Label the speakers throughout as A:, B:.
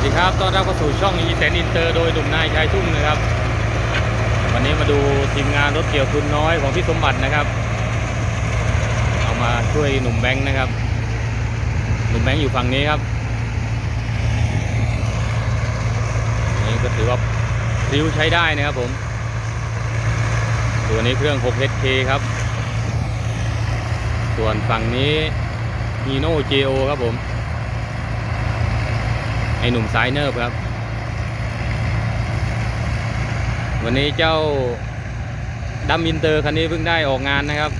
A: วัสดีครับต้อนรับเข้าสู่ช่องอีแตนอินเตอร์โดยหนุ่มนายชายทุ่งนะครับ วันนี้มาดูทีมงานรถเกี่ยวทุนน้อยของพี่สมบัตินะครับ เอามาช่วยหนุ่มแบงค์นะครับ หนุ่มแบงค์อยู่ฝั่งนี้ครับนี่ก็ถือว่าริ้วใช้ได้นะครับผม ตัวนี้เครื่อง 6HP ครับ ส่วนฝั่งนี้ Hino JO ครับผม ไอหนุ่มสายเนิร์ครับ วันนี้เจ้าดัมอินเตอร์คันนี้เพิ่งได้ออกงานนะครับ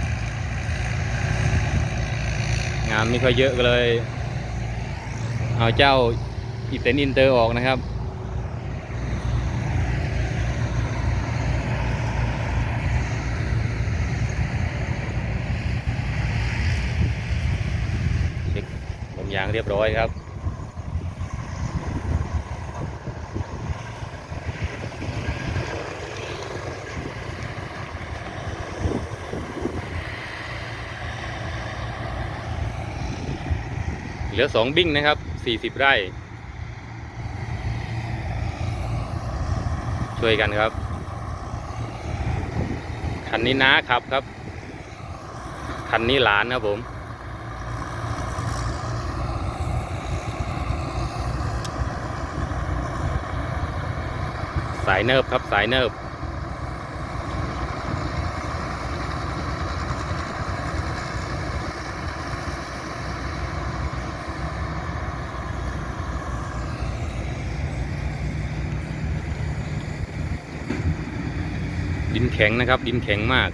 A: งานไม่ค่อยเยอะก็เลย เอาเจ้าอีเตนอินเตอร์ออกนะครับเช็คลมยางเรียบร้อยครับ ลือสองบิ้งนะครับสี่สิบไร่ ช่วยกันครับคันนี้น้าขับครับคันนี้หลานครับผม สายเนิบครับสายเนิบ ดินแข็งนะครับ ดินแข็งมาก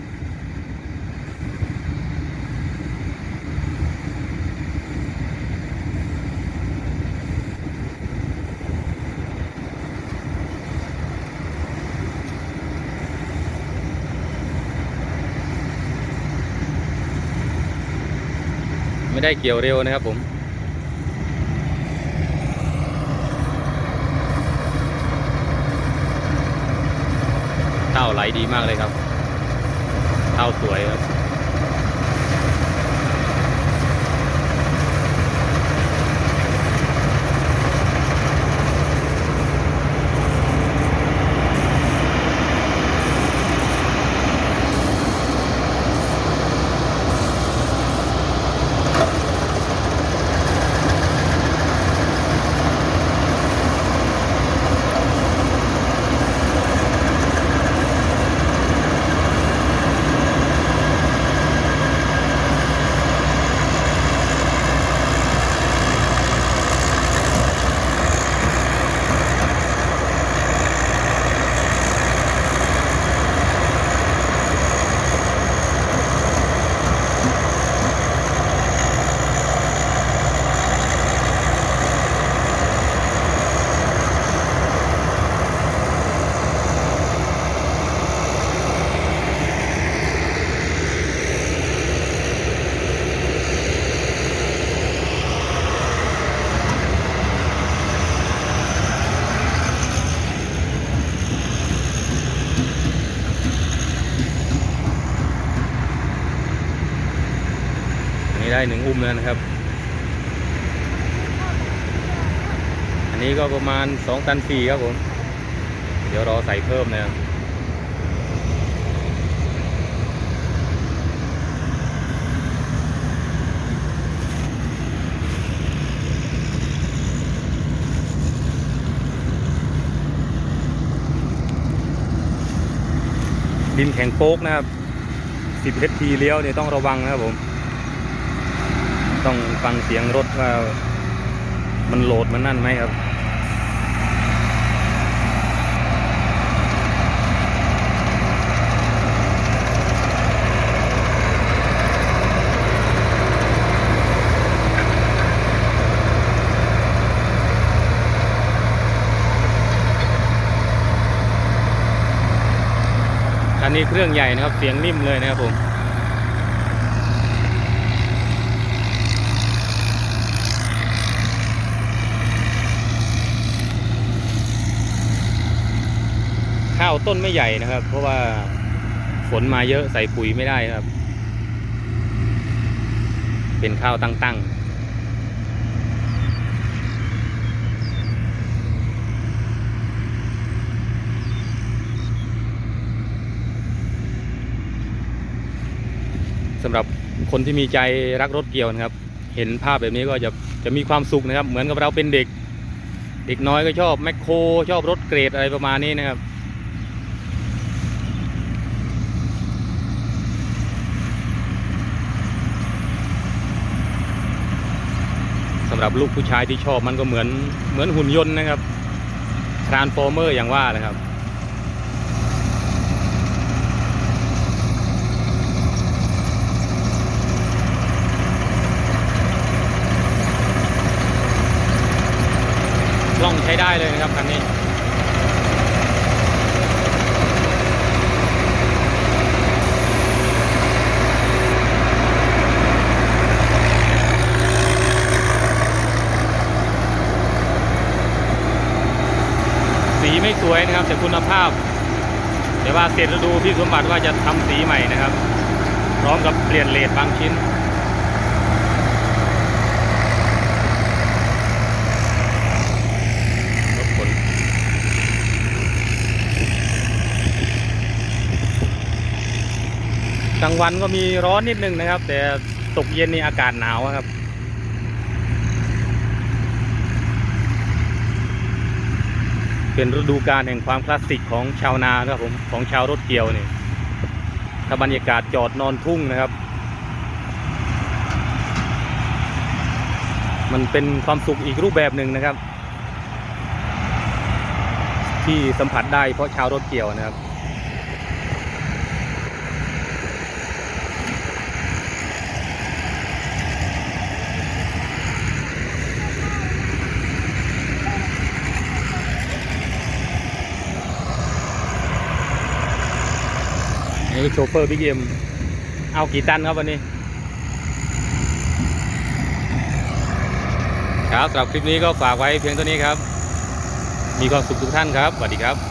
A: ไม่ได้เกี่ยวเร็วนะครับผม เต้าไหลดีมากเลยครับเต้าสวยครับ นี้ได้หนึ่งอุ้มแล้วนะครับ อันนี้ก็ประมาณสองตันสี่ครับผม เดี๋ยวรอใส่เพิ่มนะครับดินแข็งโป๊กนะครับสิบเฮทีเลี้ยวเนี่ยต้องระวังนะครับผม ต้องฟังเสียงรถว่ามันโหลดมันนั่นไหมครับคันนี้เครื่องใหญ่นะครับ เสียงนิ่มเลยนะครับผม ข้าวต้นไม่ใหญ่นะครับ เพราะว่าฝนมาเยอะใส่ปุ๋ยไม่ได้ครับ เป็นข้าวตั้งๆสำหรับคนที่มีใจรักรถเกี่ยวนะครับ เห็นภาพแบบนี้ก็จะจะมีความสุขนะครับ เหมือนกับเราเป็นเด็ก เด็กน้อยก็ชอบแมคโครชอบรถเกรดอะไรประมาณนี้นะครับ สำหรับลูกผู้ชายที่ชอบมันก็เหมือนเหมือนหุ่นยนต์นะครับทรานส์ฟอร์เมอร์อย่างว่าเลยครับกล้องใช้ได้เลยนะครับคันนี้ วยนะครับแต่คุณภาพ แต่ว่าเสร็จฤดูพี่สมบัติว่าจะทำสีใหม่นะครับ พร้อมกับเปลี่ยนเลดบางชิ้นกลางวันก็มีร้อนนิดนึงนะครับ แต่ตกเย็นนี่อากาศหนาวครับ เป็นฤดูกาลแห่งความคลาสสิกของชาวนานะครับผมของชาวรถเกี่ยวนี่ถ้าบรรยากาศจอดนอนทุ่งนะครับ มันเป็นความสุขอีกรูปแบบหนึ่งนะครับ ที่สัมผัสได้เพราะชาวรถเกี่ยวนะครับ นี่โชเฟอร์บิ๊กเอ็มเอากี่ตันครับวันนี้ ครับสำหรับคลิปนี้ก็ฝากไว้เพียงเท่านี้ครับ มีความสุขทุกท่านครับสวัสดีครับ